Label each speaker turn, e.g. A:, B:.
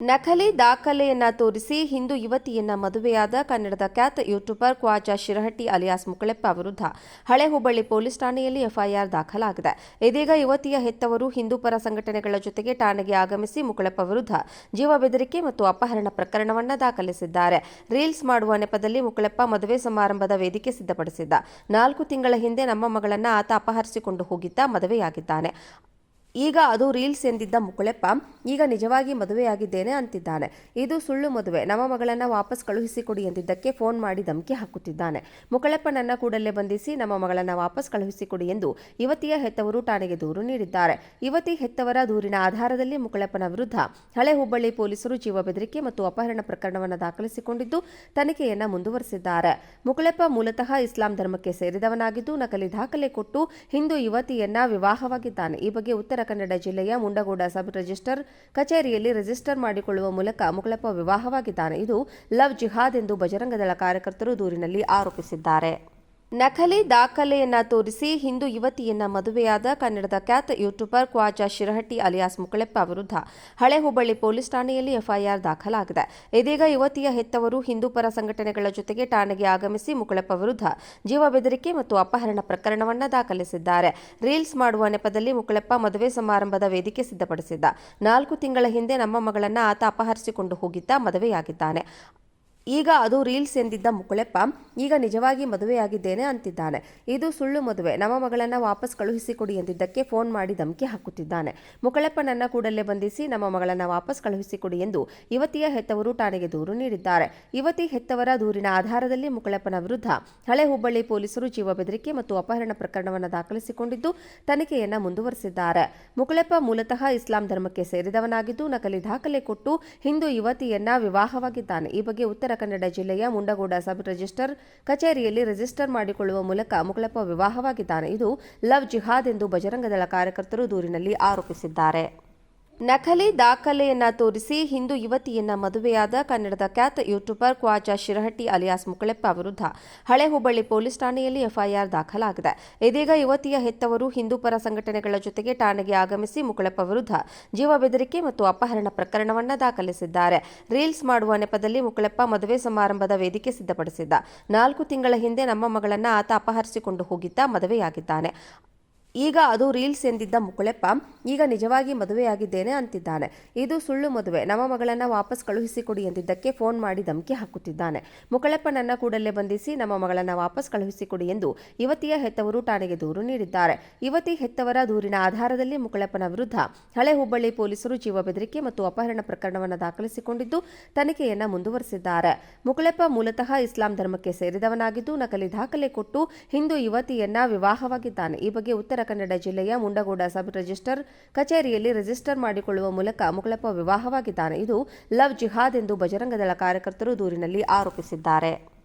A: ನಕಲಿ ದಾಖಲೆಯನ್ನ ತೋರಿಸಿ ಹಿಂದೂ ಯುವತಿಯನ್ನ ಮದುವೆಯಾದ ಕನ್ನಡದ ಖ್ಯಾತ ಯೂಟ್ಯೂಬರ್ ಕ್ವಾಜಾ ಶಿರಹಟ್ಟಿ ಅಲಿಯಾಸ್ ಮುಕಳೆಪ್ಪ ವಿರುದ್ಧ ಹಳೆ ಹುಬ್ಬಳ್ಳಿ ಪೊಲೀಸ್ ಠಾಣೆಯಲ್ಲಿ ಎಫ್ಐಆರ್ ದಾಖಲಾಗಿದೆ. ಇದೀಗ ಯುವತಿಯ ಹೆತ್ತವರು ಹಿಂದೂ ಪರ ಸಂಘಟನೆಗಳ ಜೊತೆಗೆ ಠಾಣೆಗೆ ಆಗಮಿಸಿ ಮುಕಳೆಪ್ಪ ವಿರುದ್ಧ ಜೀವ ಬೆದರಿಕೆ ಮತ್ತು ಅಪಹರಣ ಪ್ರಕರಣವನ್ನ ದಾಖಲಿಸಿದ್ದಾರೆ. ರೀಲ್ಸ್ ಮಾಡುವ ನೆಪದಲ್ಲಿ ಮುಕಳೆಪ್ಪ ಮದುವೆ ಸಮಾರಂಭದ ವೇದಿಕೆ ಸಿದ್ಧಪಡಿಸಿದ್ದ. ನಾಲ್ಕು ತಿಂಗಳ ಹಿಂದೆ ನಮ್ಮ ಮಗಳನ್ನ ಆತ ಅಪಹರಿಸಿಕೊಂಡು ಹೋಗಿದ್ದ ಮದುವೆಯಾಗಿದ್ದಾನೆ. ಈಗ ಅದು ರೀಲ್ಸ್ ಎಂದಿದ್ದ ಮುಕುಳೆಪ್ಪ, ಈಗ ನಿಜವಾಗಿ ಮದುವೆಯಾಗಿದ್ದೇನೆ ಅಂತಿದ್ದಾನೆ. ಇದು ಸುಳ್ಳು ಮದುವೆ. ನಮ್ಮ ಮಗಳನ್ನ ವಾಪಸ್ ಕಳುಹಿಸಿಕೊಡಿ ಎಂದಿದ್ದಕ್ಕೆ ಫೋನ್ ಮಾಡಿ ಧಮಕಿ ಹಾಕುತ್ತಿದ್ದಾನೆ. ಮುಕಳೆಪ್ಪ ನನ್ನ ಕೂಡಲೇ ಬಂಧಿಸಿ, ನಮ್ಮ ಮಗಳನ್ನ ವಾಪಸ್ ಕಳುಹಿಸಿಕೊಡಿ ಎಂದು ಯುವತಿಯ ಹೆತ್ತವರು ಠಾಣೆಗೆ ದೂರು ನೀಡಿದ್ದಾರೆ. ಯುವತಿ ಹೆತ್ತವರ ದೂರಿನ ಆಧಾರದಲ್ಲಿ ಮುಕಳೆಪ್ಪನ ವಿರುದ್ಧ ಹಳೆ ಹುಬ್ಬಳ್ಳಿ ಪೊಲೀಸರು ಜೀವ ಬೆದರಿಕೆ ಮತ್ತು ಅಪಹರಣ ಪ್ರಕರಣವನ್ನು ದಾಖಲಿಸಿಕೊಂಡಿದ್ದು ತನಿಖೆಯನ್ನು ಮುಂದುವರೆಸಿದ್ದಾರೆ. ಮುಕಳೆಪ್ಪ ಮೂಲತಃ ಇಸ್ಲಾಂ ಧರ್ಮಕ್ಕೆ ಸೇರಿದವನಾಗಿದ್ದು, ನಕಲಿ ದಾಖಲೆ ಕೊಟ್ಟು ಹಿಂದೂ ಯುವತಿಯನ್ನ ವಿವಾಹವಾಗಿದ್ದಾನೆ. ಈ ಬಗ್ಗೆ ಉತ್ತರ ಕನ್ನಡ ಜಿಲ್ಲೆಯ ಮುಂಡಗೋಡ ಸಬ್ ರಿಜಿಸ್ಟರ್ ಕಚೇರಿಯಲ್ಲಿ ರಿಜಿಸ್ಟರ್ ಮಾಡಿಕೊಳ್ಳುವ ಮೂಲಕ ಮುಗಳಪ್ಪ ವಿವಾಹವಾಗಿದ್ದಾನೆ. ಇದು ಲವ್ ಜಿಹಾದ್ ಎಂದು ಬಜರಂಗದಳ ಕಾರ್ಯಕರ್ತರು ದೂರಿನಲ್ಲಿ ಆರೋಪಿಸಿದ್ದಾರೆ. ನಕಲಿ ದಾಖಲೆಯನ್ನ ತೋರಿಸಿ ಹಿಂದೂ ಯುವತಿಯನ್ನ ಮದುವೆಯಾದ ಕನ್ನಡದ ಖ್ಯಾತ ಯೂಟ್ಯೂಬರ್ ಕ್ವಾಜಾ ಶಿರಹಟ್ಟಿ ಅಲಿಯಾಸ್ ಮುಕಳೆಪ್ಪ ವಿರುದ್ಧ ಹಳೆ ಹುಬ್ಬಳ್ಳಿ ಪೊಲೀಸ್ ಠಾಣೆಯಲ್ಲಿ ಎಫ್ಐಆರ್ ದಾಖಲಾಗಿದೆ. ಇದೀಗ ಯುವತಿಯ ಹೆತ್ತವರು ಹಿಂದೂ ಪರ ಸಂಘಟನೆಗಳ ಜೊತೆಗೆ ಠಾಣೆಗೆ ಆಗಮಿಸಿ ಮುಕಳೆಪ್ಪ ವಿರುದ್ಧ ಜೀವ ಬೆದರಿಕೆ ಮತ್ತು ಅಪಹರಣ ಪ್ರಕರಣವನ್ನ ದಾಖಲಿಸಿದ್ದಾರೆ. ರೀಲ್ಸ್ ಮಾಡುವ ನೆಪದಲ್ಲಿ ಮುಕಳೆಪ್ಪ ಮದುವೆ ಸಮಾರಂಭದ ವೇದಿಕೆ ಸಿದ್ಧಪಡಿಸಿದ್ದ. ನಾಲ್ಕು ತಿಂಗಳ ಹಿಂದೆ ನಮ್ಮ ಮಗಳನ್ನ ಆತ ಅಪಹರಿಸಿಕೊಂಡು ಹೋಗಿದ್ದ ಮದುವೆಯಾಗಿದ್ದಾನೆ. ಈಗ ಅದು ರೀಲ್ಸ್ ಎಂದಿದ್ದ ಮುಕುಳೆಪ್ಪ, ಈಗ ನಿಜವಾಗಿ ಮದುವೆಯಾಗಿದ್ದೇನೆ ಅಂತಿದ್ದಾನೆ. ಇದು ಸುಳ್ಳು ಮದುವೆ. ನಮ್ಮ ಮಗಳನ್ನ ವಾಪಸ್ ಕಳುಹಿಸಿಕೊಡಿ ಎಂದಿದ್ದಕ್ಕೆ ಫೋನ್ ಮಾಡಿ ಧಮಕಿ ಹಾಕುತ್ತಿದ್ದಾನೆ. ಮುಕಳೆಪ್ಪ ನನ್ನ ಕೂಡಲೇ ಬಂಧಿಸಿ, ನಮ್ಮ ಮಗಳನ್ನ ವಾಪಸ್ ಕಳುಹಿಸಿಕೊಡಿ ಎಂದು ಯುವತಿಯ ಹೆತ್ತವರು ಠಾಣೆಗೆ ದೂರು ನೀಡಿದ್ದಾರೆ. ಯುವತಿ ಹೆತ್ತವರ ದೂರಿನ ಆಧಾರದಲ್ಲಿ ಮುಕಳೆಪ್ಪನ ವಿರುದ್ಧ ಹಳೆ ಹುಬ್ಬಳ್ಳಿ ಪೊಲೀಸರು ಜೀವ ಬೆದರಿಕೆ ಮತ್ತು ಅಪಹರಣ ಪ್ರಕರಣವನ್ನು ದಾಖಲಿಸಿಕೊಂಡಿದ್ದು, ತನಿಖೆಯನ್ನ ಮುಂದುವರೆಸಿದ್ದಾರೆ. ಮುಕುಳೆಪ್ಪ ಮೂಲತಃ ಇಸ್ಲಾಂ ಧರ್ಮಕ್ಕೆ ಸೇರಿದವನಾಗಿದ್ದು, ನಕಲಿ ದಾಖಲೆ ಕೊಟ್ಟು ಹಿಂದೂ ಯುವತಿಯನ್ನ ವಿವಾಹವಾಗಿದ್ದಾನೆ. ಈ ಬಗ್ಗೆ ಉತ್ತರ ಕನ್ನಡ ಜಿಲ್ಲೆಯ ಮುಂಡಗೋಡ ಸಬ್ ರಿಜಿಸ್ಟರ್ ಕಚೇರಿಯಲ್ಲಿ ರಿಜಿಸ್ಟರ್ ಮಾಡಿಕೊಳ್ಳುವ ಮೂಲಕ ಮುಕುಳಪ್ಪ ವಿವಾಹವಾಗಿದ್ದಾನೆ. ಇದು ಲವ್ ಜಿಹಾದ್ ಎಂದು ಬಜರಂಗದಳ ಕಾರ್ಯಕರ್ತರು ದೂರಿನಲ್ಲಿ ಆರೋಪಿಸಿದ್ದಾರೆ. ನಕಲಿ ದಾಖಲೆಯನ್ನ ತೋರಿಸಿ ಹಿಂದೂ ಯುವತಿಯನ್ನ ಮದುವೆಯಾದ ಕನ್ನಡದ ಖ್ಯಾತ ಯೂಟ್ಯೂಬರ್ ಕ್ವಾಜಾ ಶಿರಹಟ್ಟಿ ಅಲಿಯಾಸ್ ಮುಕಳೆಪ್ಪ ವಿರುದ್ಧ ಹಳೆ ಹುಬ್ಬಳ್ಳಿ ಪೊಲೀಸ್ ಠಾಣೆಯಲ್ಲಿ ಎಫ್ಐಆರ್ ದಾಖಲಾಗಿದೆ. ಇದೀಗ ಯುವತಿಯ ಹೆತ್ತವರು ಹಿಂದೂ ಪರ ಸಂಘಟನೆಗಳ ಜೊತೆಗೆ ಠಾಣೆಗೆ ಆಗಮಿಸಿ ಮುಕಳೆಪ್ಪ ವಿರುದ್ಧ ಜೀವ ಬೆದರಿಕೆ ಮತ್ತು ಅಪಹರಣ ಪ್ರಕರಣವನ್ನ ದಾಖಲಿಸಿದ್ದಾರೆ. ರೀಲ್ಸ್ ಮಾಡುವ ನೆಪದಲ್ಲಿ ಮುಕಳೆಪ್ಪ ಮದುವೆ ಸಮಾರಂಭದ ವೇದಿಕೆ ಸಿದ್ಧಪಡಿಸಿದ್ದ. ನಾಲ್ಕು ತಿಂಗಳ ಹಿಂದೆ ನಮ್ಮ ಮಗಳನ್ನ ಆತ ಅಪಹರಿಸಿಕೊಂಡು ಹೋಗಿದ್ದ ಮದುವೆಯಾಗಿದ್ದಾನೆ. ಈಗ ಅದು ರೀಲ್ಸ್ ಎಂದಿದ್ದ ಮುಕುಳೆಪ್ಪ, ಈಗ ನಿಜವಾಗಿ ಮದುವೆಯಾಗಿದ್ದೇನೆ ಅಂತಿದ್ದಾನೆ. ಇದು ಸುಳ್ಳು ಮದುವೆ. ನಮ್ಮ ಮಗಳನ್ನ ವಾಪಸ್ ಕಳುಹಿಸಿಕೊಡಿ ಎಂದಿದ್ದಕ್ಕೆ ಫೋನ್ ಮಾಡಿ ಧಮಕಿ ಹಾಕುತ್ತಿದ್ದಾನೆ. ಮುಕಳೆಪ್ಪ ನನ್ನ ಕೂಡಲೇ ಬಂಧಿಸಿ, ನಮ್ಮ ಮಗಳನ್ನ ವಾಪಸ್ ಕಳುಹಿಸಿಕೊಡಿ ಎಂದು ಯುವತಿಯ ಹೆತ್ತವರು ಠಾಣೆಗೆ ದೂರು ನೀಡಿದ್ದಾರೆ. ಯುವತಿ ಹೆತ್ತವರ ದೂರಿನ ಆಧಾರದಲ್ಲಿ ಮುಕಳೆಪ್ಪನ ವಿರುದ್ಧ ಹಳೆ ಹುಬ್ಬಳ್ಳಿ ಪೊಲೀಸರು ಜೀವ ಬೆದರಿಕೆ ಮತ್ತು ಅಪಹರಣ ಪ್ರಕರಣವನ್ನು ದಾಖಲಿಸಿಕೊಂಡಿದ್ದು ತನಿಖೆಯನ್ನು ಮುಂದುವರೆಸಿದ್ದಾರೆ. ಮುಕಳೆಪ್ಪ ಮೂಲತಃ ಇಸ್ಲಾಂ ಧರ್ಮಕ್ಕೆ ಸೇರಿದವನಾಗಿದ್ದು, ನಕಲಿ ದಾಖಲೆ ಕೊಟ್ಟು ಹಿಂದೂ ಯುವತಿಯನ್ನ ವಿವಾಹವಾಗಿದ್ದಾನೆ. ಈ ಬಗ್ಗೆ ಉತ್ತರ ಕನ್ನಡ ಜಿಲ್ಲೆಯ ಮುಂಡಗೋಡ ಸಬ್ ರಿಜಿಸ್ಟರ್ ಕಚೇರಿಯಲ್ಲಿ ರಿಜಿಸ್ಟರ್ ಮಾಡಿಕೊಳ್ಳುವ ಮೂಲಕ ಮುಗಳಪ್ಪ ವಿವಾಹವಾಗಿದ್ದಾನೆ. ಇದು ಲವ್ ಜಿಹಾದ್ ಎಂದು ಬಜರಂಗದಳ ಕಾರ್ಯಕರ್ತರು ದೂರಿನಲ್ಲಿ ಆರೋಪಿಸಿದ್ದಾರೆ.